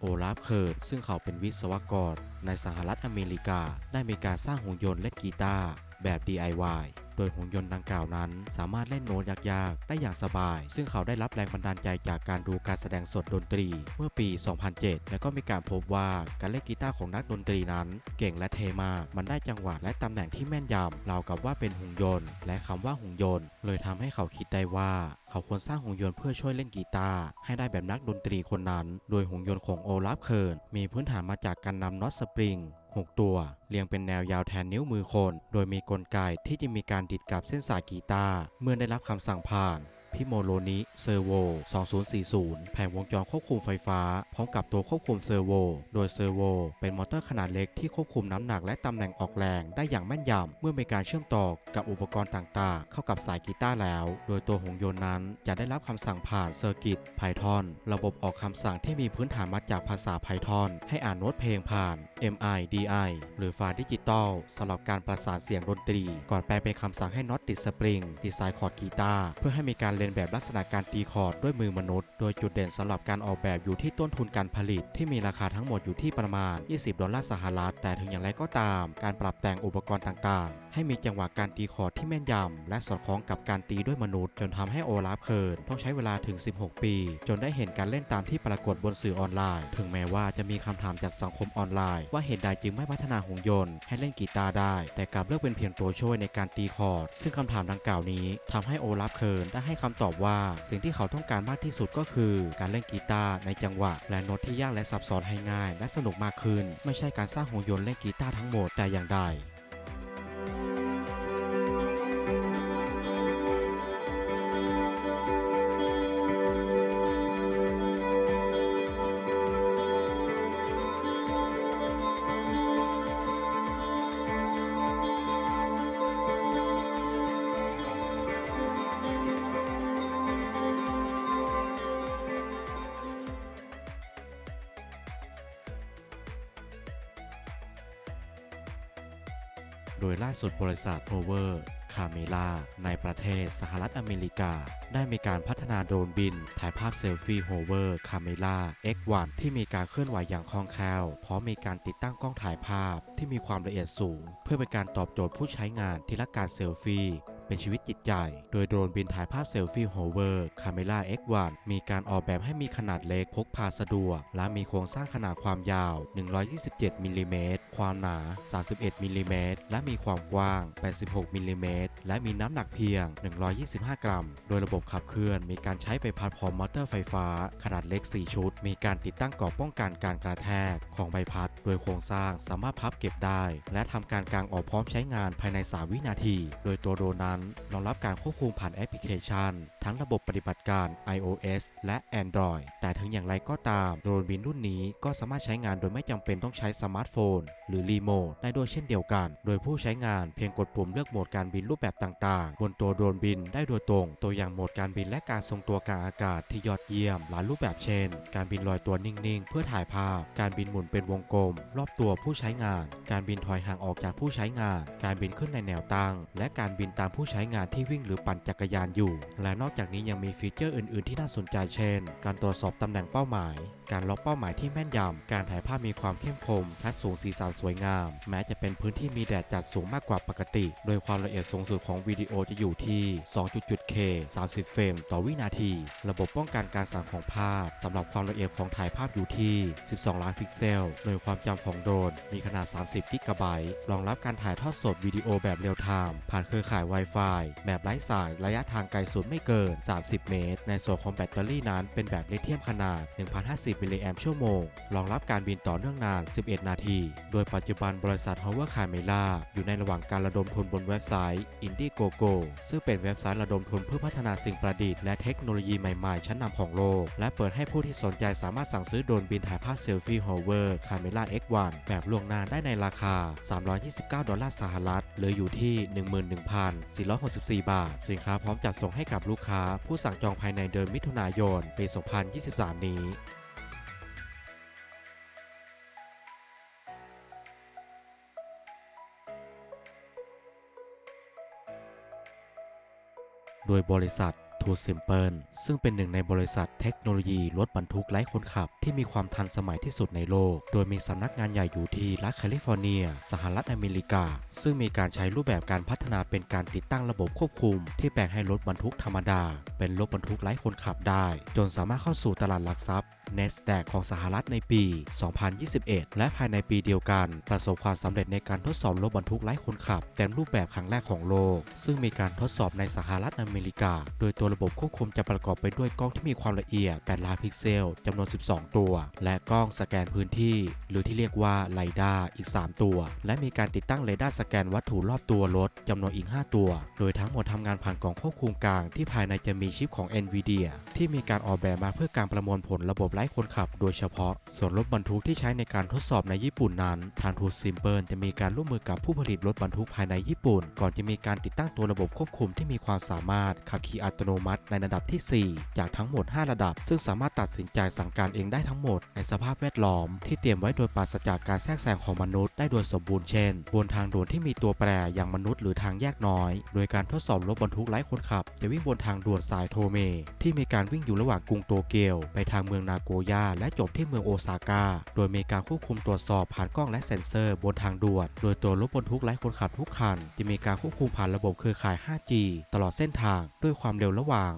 โอลาฟเคิร์ดซึ่งเขาเป็นวิศวกรในสหรัฐอเมริกา ได้มีการสร้างหุ่นยนต์และกีตาร์แบบ DIY โดยหุ่นยนต์ดังกล่าวนั้น สามารถเล่นโน้ตยากๆ ได้อย่างสบาย ซึ่งเขาได้รับแรงบันดาลใจจากการดูการแสดงสดดนตรี เมื่อปี 2007 และก็มีการพบว่าการเล่นกีตาร์ของนักดนตรีนั้น เก่งและเทมาก มันได้จังหวะและตำแหน่งที่แม่นยำราวกับว่าเป็นหุ่นยนต์ และคำว่าหุ่นยนต์ เลยทำให้เขาคิดได้ว่าเขาควรสร้างหุ่นยนต์เพื่อช่วยเล่นกีตาร์ให้ได้แบบนักดนตรีคนนั้น โดยหุ่นยนต์ของโอลาฟเคิร์นมีพื้นฐานมาจากการนำน็อตสปริง 6 ตัว เรียงเป็นแนวยาวแทนนิ้วมือคน โดยมีกลไกที่จะมีการดิดกับเส้นสายกีตาร์เมื่อได้รับคำสั่งผ่านพิโมโลนิเซอร์โว 2040 แผงวงจรควบคุมไฟฟ้า พร้อมกับตัวควบคุมเซอร์โว โดยเซอร์โว เป็นมอเตอร์ขนาดเล็กที่ควบคุมน้ำหนักและตำแหน่งออกแรงได้อย่างแม่นยำ เมื่อมีการเชื่อมต่อกับอุปกรณ์ต่างๆ เข้ากับสายกีตาร์แล้ว โดยตัวหุ่นยนนั้นจะได้รับคำสั่งผ่านเซอร์กิต Python ระบบออกคำสั่งที่มีพื้นฐานมาจากภาษา Python ให้อ่านโน้ตเพลงผ่าน MIDI หรือไฟล์ดิจิตอลสำหรับการประสานเสียงดนตรี ก่อนแปลงเป็นคำสั่งให้น็อตติดสปริง ดีไซน์คอร์ดกีตาร์เพื่อให้มีการเรียนแบบลักษณะการตีคอร์ดด้วยมือมนุษย์ โดยจุดเด่นสำหรับการออกแบบอยู่ที่ต้นทุนการผลิต ที่มีราคาทั้งหมดอยู่ที่ประมาณ 20 ดอลลาร์สหรัฐ แต่ถึงอย่างไรก็ตาม การปรับแต่งอุปกรณ์ต่างๆ ให้มีจังหวะการตีคอร์ดที่แม่นยำและสอดคล้องกับการตีด้วยมนุษย์ จนทำให้โอลาฟเคิร์นต้องใช้เวลาถึง 16 ปี จนได้เห็นการเล่นตามที่ปรากฏบนสื่อออนไลน์ ถึงแม้ว่าจะมีคำถามจากสังคมออนไลน์ว่าเหตุใดจึงไม่พัฒนาหุ่นยนต์ให้เล่นกีตาร์ได้ แต่กลับเลือกเป็นเพียงตัวช่วยในการตีคอร์ด ซึ่งคำถามดังกล่าวนี้ทำให้โอลาฟเคิร์นได้ให้คำตอบว่า สิ่งที่เขาต้องการมากที่สุดก็คือ การเล่นกีตาร์ในจังหวะ และโน้ตที่ยากและซับซ้อนให้ง่าย และสนุกมากขึ้น ไม่ใช่การสร้างหุ่นยนต์เล่นกีตาร์ทั้งหมดแต่อย่างใด โดยล่าสุดบริษัท Rover Camera ในประเทศสหรัฐอเมริกา ได้มีการพัฒนาโดรนบิน ถ่ายภาพเซลฟี่ Rover Camera X1 ที่มีการเคลื่อนไหวอย่างคล่องแคล่วพร้อมมีการติดตั้งกล้องถ่ายภาพที่มีความละเอียดสูง เพื่อเป็นการตอบโจทย์ผู้ใช้งานที่รักการเซลฟี่ เป็นชีวิตจิตใจ โดยโดรนบินถ่ายภาพเซลฟี่ Hover Camera X1 มีการออกแบบให้มีขนาดเล็กพกพาสะดวก และมีโครงสร้างขนาดความยาว 127มิลลิเมตรความหนา 31มิลลิเมตรและมีความกว้าง 86มิลลิเมตรและมีน้ำหนักเพียง 125 กรัม โดยระบบขับเคลื่อน มีการใช้ไปพัดพร้อมมอเตอร์ไฟฟ้า ขนาดเล็ก 4 ชุด มีการติดตั้งกรอบป้องกันการกระแทกของใบพัด โดยโครงสร้างสามารถพับเก็บได้ และทำการกางออกพร้อมใช้งานภายใน 3 วินาที โดยตัวโดรนนั้นรองรับการควบคุมผ่านแอปพลิเคชัน ทั้งระบบปฏิบัติการ iOS และ Android แต่ถึงอย่างไรก็ตามโดรนบินรุ่นนี้ก็สามารถใช้งานโดยไม่จำเป็นต้องใช้สมาร์ทโฟน หรือรีโมทได้ด้วยเช่นเดียวกัน โดยผู้ใช้งานเพียงกดปุ่มเลือกโหมดการบินรูปแบบต่างๆ บนตัวโดรนบินได้โดยตรง ตัวอย่างโหมดการบินและการทรงตัวกลางอากาศที่ยอดเยี่ยมหลายรูปแบบเช่น การบินลอยตัวนิ่งๆ เพื่อถ่ายภาพ การบินหมุนเป็นวงกลม รอบตัวผู้ใช้งาน การบินถอยห่างออกจากผู้ใช้งาน การบินขึ้นในแนวตั้ง และการบินตามผู้ใช้งานที่วิ่งหรือปั่นจักรยานอยู่ และนอกจากนี้ยังมีฟีเจอร์อื่น ๆ ที่น่าสนใจเช่น การตรวจสอบตำแหน่งเป้าหมาย การล็อกเป้าหมายที่แม่นยำ การถ่ายภาพมีความเข้มคมชัดสูงสีสันสวยงาม แม้จะเป็นพื้นที่มีแดดจัดสูงมากกว่าปกติ โดยความละเอียดสูงสุดของวิดีโอจะอยู่ที่ 2.7K 30 เฟรมต่อวินาที ระบบป้องกันการสั่นของภาพสำหรับความละเอียดของถ่ายภาพอยู่ที่ 12 ล้านพิกเซล โดยความจำของโดรนมีขนาด 30 กิกะไบต์ รองรับการถ่ายทอดสดวิดีโอแบบเรียลไทม์ผ่านเครือข่าย Wi-Fi แบบไร้สายระยะทางไกลสุดไม่เกิน 30 เมตร ในส่วนของแบตเตอรี่นั้นเป็นแบบลิเธียมขนาด 1,050 มิลลิแอมป์ชั่วโมง รองรับการบินต่อเนื่องนาน 11 นาที โดยปัจจุบันบริษัท Hover Camera อยู่ในระหว่างการระดมทุนบนเว็บไซต์ Indiegogo ซึ่งเป็นเว็บไซต์ระดมทุนเพื่อพัฒนาสิ่งประดิษฐ์และเทคโนโลยีใหม่ๆ ชั้นนำของโลก และเปิดให้ผู้ที่สนใจสามารถสั่งซื้อโดรนบินถ่ายภาพเซลฟี่ Hover Camera X1 แบบล่วงหน้าได้ในราคา 329 ดอลลาร์สหรัฐ หรืออยู่ที่ 11,000 464 บาท สินค้าพร้อมจัดส่งให้กับลูกค้า ผู้สั่งจองภายในเดือนมิถุนายน ปี 2023 นี้โดยบริษัท ทูซิมเปิลซึ่งเป็นหนึ่งในบริษัทเทคโนโลยีรถบรรทุกไร้คนขับ ที่มีความทันสมัยที่สุดในโลก โดยมีสำนักงานใหญ่อยู่ที่รัฐแคลิฟอร์เนีย สหรัฐอเมริกา ซึ่งมีการใช้รูปแบบการพัฒนาเป็นการติดตั้งระบบควบคุม ที่แปลงให้รถบรรทุกธรรมดา เป็นรถบรรทุกไร้คนขับได้ จนสามารถเข้าสู่ตลาดหลักทรัพย์ NASDAQ ของสหรัฐในปี 2021 และภายในปีเดียวกันประสบความสำเร็จในการทดสอบรถบรรทุกไร้คนขับเต็มรูปแบบครั้งแรกของโลก ซึ่งมีการทดสอบในสหรัฐอเมริกา โดยตัวระบบควบคุมจะประกอบไปด้วยกล้องที่มีความละเอียด 8 ล้านพิกเซลจำนวน 12 ตัว และกล้องสแกนพื้นที่ หรือที่เรียกว่าไลด้าอีก 3 ตัว และมีการติดตั้งเรดาร์สแกนวัตถุรอบตัวรถจำนวนอีก 5 ตัว โดยทั้งหมดทำงานผ่านกล่องควบคุมกลางที่ภายในจะมีชิปของ NVIDIA ที่มีการออกแบบมาเพื่อการประมวลผลระบบไร้คนขับโดยเฉพาะ ส่วนรถบรรทุกที่ใช้ในการทดสอบในญี่ปุ่นนั้น ทางทูซิมเปิลจะมีการร่วมมือกับผู้ผลิตรถบรรทุกภายในญี่ปุ่น ก่อนจะมีการติดตั้งตัวระบบควบคุมที่มีความสามารถขับขี่อัตโนมัติในระดับที่ 4 จากทั้งหมด 5 ระดับ ซึ่งสามารถตัดสินใจสั่งการเองได้ทั้งหมดในสภาพแวดล้อม ที่เตรียมไว้โดยปราศจากการแทรกแซงของมนุษย์ได้โดยสมบูรณ์เช่น บนทางด่วนที่มีตัวแปรอย่างมนุษย์หรือทางแยกน้อย โดยการทดสอบรถบรรทุกไร้คนขับ จะวิ่งบนทางด่วนสายโทเม ที่มีการวิ่งอยู่ระหว่างกรุงโตเกียวไปทางเมืองนาโกย่าและจบที่เมืองโอซาก้า โดยมีการควบคุมตรวจสอบผ่านกล้องและเซ็นเซอร์บนทางด่วน โดยตัวรถบรรทุกไร้คนขับทุกคัน จะมีการควบคุมผ่านระบบเครือข่าย 5G ตลอดเส้นทาง ด้วยความเร็วระหว่าง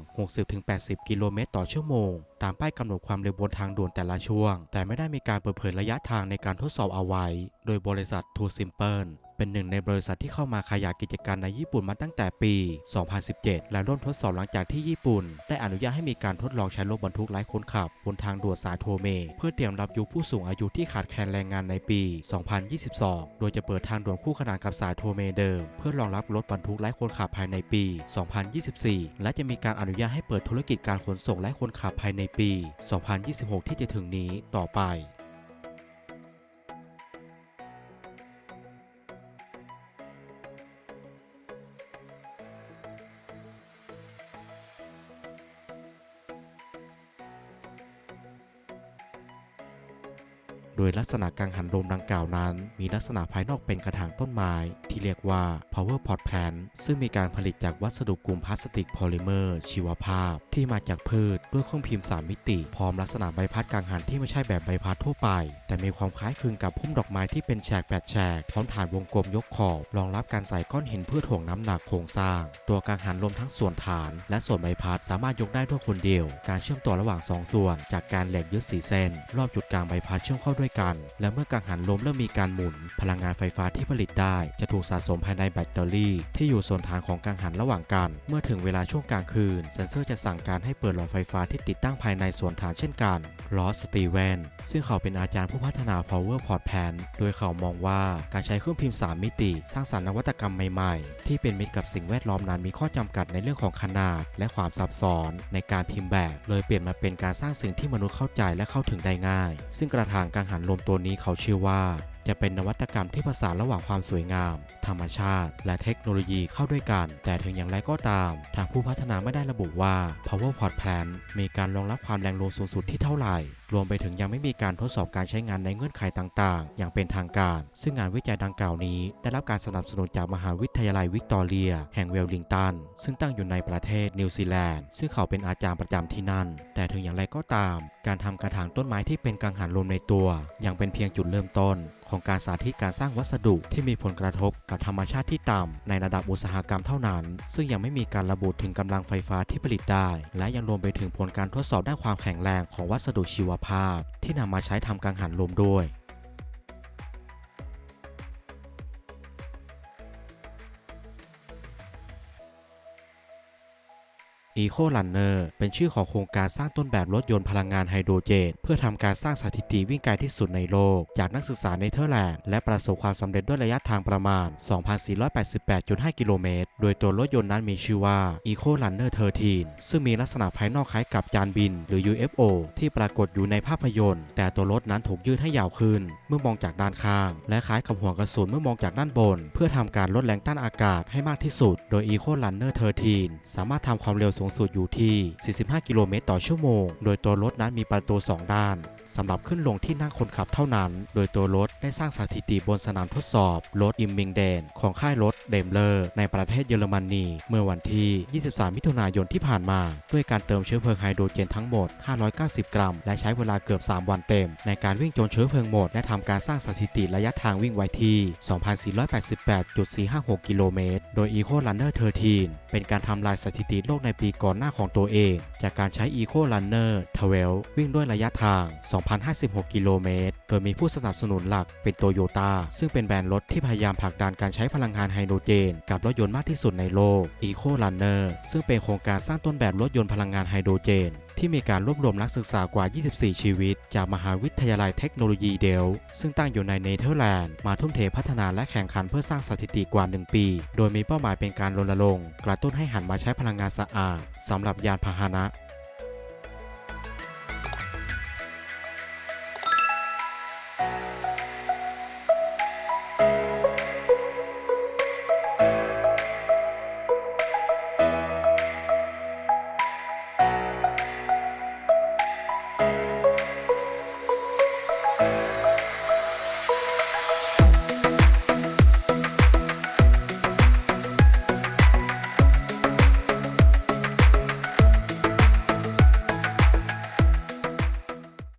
60-80 กิโลเมตรต่อชั่วโมง ตามป้ายกำหนดความเร็วบนทางด่วนแต่ละช่วง แต่ไม่ได้มีการเปิดเผยระยะทางในการทดสอบเอาไว้ โดยบริษัท Too Simple เป็นหนึ่งในบริษัทที่เข้ามาขยายกิจการในญี่ปุ่นมาตั้งแต่ปี 2017 และร่วมทดสอบหลังจากที่ญี่ปุ่น ได้อนุญาตให้มีการทดลองใช้รถบรรทุกไร้คนขับ บนทางด่วนสายโทเม เพื่อเตรียมรับยุคผู้สูงอายุที่ขาดแคลนแรงงานในปี 2022 โดยจะเปิดทางด่วนคู่ขนานกับสายโทเมเดิม เพื่อรองรับรถบรรทุกไร้คนขับภายในปี 2024 และจะมีการอนุญาตให้เปิดธุรกิจการขนส่งไร้คนขับภายในปี 2026 ที่จะถึงนี้ต่อไป ยลักษณะกังหันลมดังกล่าวนั้น มีลักษณะภายนอกเป็นกระถางต้นไม้ ที่เรียกว่า power pot plant ซึ่งมีการผลิตจากวัสดุกลุ่มพลาสติกพอลิเมอร์ ชีวภาพ ที่มาจากพืชด้วยเครื่องพิมพ์ 3 มิติ พร้อมลักษณะใบพัดกังหันที่ไม่ใช่แบบใบพัดทั่วไป แต่มีความคล้ายคลึงกับพุ่มดอกไม้ที่เป็นแฉกแปดแฉกพร้อมฐานวงกลมยกขอบรองรับการใส่ก้อนหินเพื่อถ่วงน้ำหนักโครงสร้าง ตัวกังหันลมทั้งส่วนฐาน และส่วนใบพัดสามารถยกได้ด้วยคนเดียว การเชื่อมต่อระหว่างสองส่วน จากการเหลกยึดสีเส้น รอบจุดกลางใบพัดเชื่อมเข้าด้วยกัน และเมื่อกังหันลมเริ่มมีการหมุน พลังงานไฟฟ้าที่ผลิตได้จะถูกสะสมภายในแบตเตอรี่ ที่อยู่ส่วนฐานของกังหันระหว่างกัน เมื่อถึงเวลาช่วงกลางคืน เซ็นเซอร์จะสั่งการให้เปิดหลอดไฟฟ้าที่ติดตั้งภายในส่วนฐานเช่นกันลอสสตีเวนซึ่งเขาเป็นอาจารย์ผู้พัฒนา power port pan โดยเขามองว่าการใช้เครื่องพิมพ์ 3 มิติ สร้างสรรค์นวัตกรรมใหม่ๆ ที่เป็นมิตรกับสิ่งแวดล้อมนั้นมีข้อจำกัดในเรื่องของขนาด และความซับซ้อน ในการพิมพ์แบบ เลยเปลี่ยนมาเป็นการสร้างสิ่งที่มนุษย์เข้าใจและเข้าถึงได้ง่าย ซึ่งกระถางกังหันรวมตัวนี้เขาเชื่อว่า จะเป็นนวัตกรรมที่ผสานระหว่างความสวยงาม ธรรมชาติ และเทคโนโลยีเข้าด้วยกัน แต่ถึงอย่างไรก็ตาม ทางผู้พัฒนาไม่ได้ระบุว่า Power Port Plan มีการรองรับความแรงลมสูงสุดที่เท่าไหร่ รวมไปถึงยังไม่มีการทดสอบการใช้งานในเงื่อนไขต่างๆ อย่างเป็นทางการ ซึ่งงานวิจัยดังกล่าวนี้ ได้รับการสนับสนุนจากมหาวิทยาลัยวิกตอเรีย แห่งเวลลิงตัน ซึ่งตั้งอยู่ในประเทศนิวซีแลนด์ ซึ่งเขาเป็นอาจารย์ประจำที่นั่น แต่ถึงอย่างไรก็ตาม การทำกระถางต้นไม้ที่เป็นกังหันลมในตัว ยังเป็นเพียงจุดเริ่มต้น ของการสาธิตการสร้างวัสดุที่มีผลกระทบกับธรรมชาติที่ต่ำในระดับอุตสาหกรรมเท่านั้น ซึ่งยังไม่มีการระบุถึงกำลังไฟฟ้าที่ผลิตได้ และยังรวมไปถึงผลการทดสอบด้านความแข็งแรงของวัสดุชีวภาพ ที่นำมาใช้ทำกังหันลมด้วย Eco Runner เป็นชื่อของโครงการสร้างต้นแบบรถยนต์พลังงานไฮโดรเจน เพื่อทำการสร้างสถิติวิ่งไกลที่สุดในโลก จากนักศึกษาเนเธอร์แลนด์และประสบความสำเร็จด้วยระยะทางประมาณ 2,488.5 กิโลเมตร โดยตัวรถยนต์นั้นมีชื่อว่า Eco Runner 13 ซึ่งมีลักษณะภายนอกคล้ายกับจานบิน หรือ UFO ที่ปรากฏอยู่ในภาพยนตร์ แต่ตัวรถนั้นถูกยืดให้ยาวขึ้น เมื่อมองจากด้านข้าง และคล้ายกับหัวกระสุนเมื่อมองจากด้านบน เพื่อทำการลดแรงต้านอากาศให้มากที่สุด โดย Eco Runner 13 สามารถทำความเร็วสูงสุดอยู่ที่ 45 กิโลเมตรต่อชั่วโมง โดยตัวรถนั้นมีประตู 2 ด้าน สำหรับขึ้นลงที่นั่งคนขับเท่านั้น โดยตัวรถได้สร้างสถิติบนสนามทดสอบ รถอิมมิงแดน ของค่ายรถเดมเลอร์ในประเทศเยอรมนี เมื่อวันที่ 23 มิถุนายนที่ผ่านมา ด้วยการเติมเชื้อเพลิงไฮโดรเจนทั้งหมด 590 กรัม และใช้เวลาเกือบ 3 วันเต็ม ในการวิ่งจนเชื้อเพลิงหมด และทำการสร้างสถิติระยะทางวิ่งไว้ที่ 2,488.456 กิโลเมตร โดย Eco Runner 13 เป็นการทำลายสถิติโลกในปีก่อนหน้าของตัวเอง จากการใช้ Eco Runner 12 วิ่งด้วยระยะทาง2,056 กิโลเมตร โดยมีผู้สนับสนุนหลักเป็นโตโยต้าซึ่งเป็นแบรนด์รถที่พยายามผลักดันการใช้พลังงานไฮโดรเจน กับรถยนต์มากที่สุดในโลก Eco Runner ซึ่งเป็นโครงการสร้างต้นแบบรถยนต์พลังงานไฮโดรเจนที่มีการรวบรวมนักศึกษากว่า 24 ชีวิต จากมหาวิทยาลัยเทคโนโลยีเดล ซึ่งตั้งอยู่ในเนเธอร์แลนด์ มาทุ่มเทพัฒนาและแข่งขันเพื่อสร้างสถิติกว่า 1 ปี โดยมีเป้าหมายเป็นการรณรงค์กระตุ้นให้หันมาใช้พลังงานสะอาดสำหรับยานพาหนะ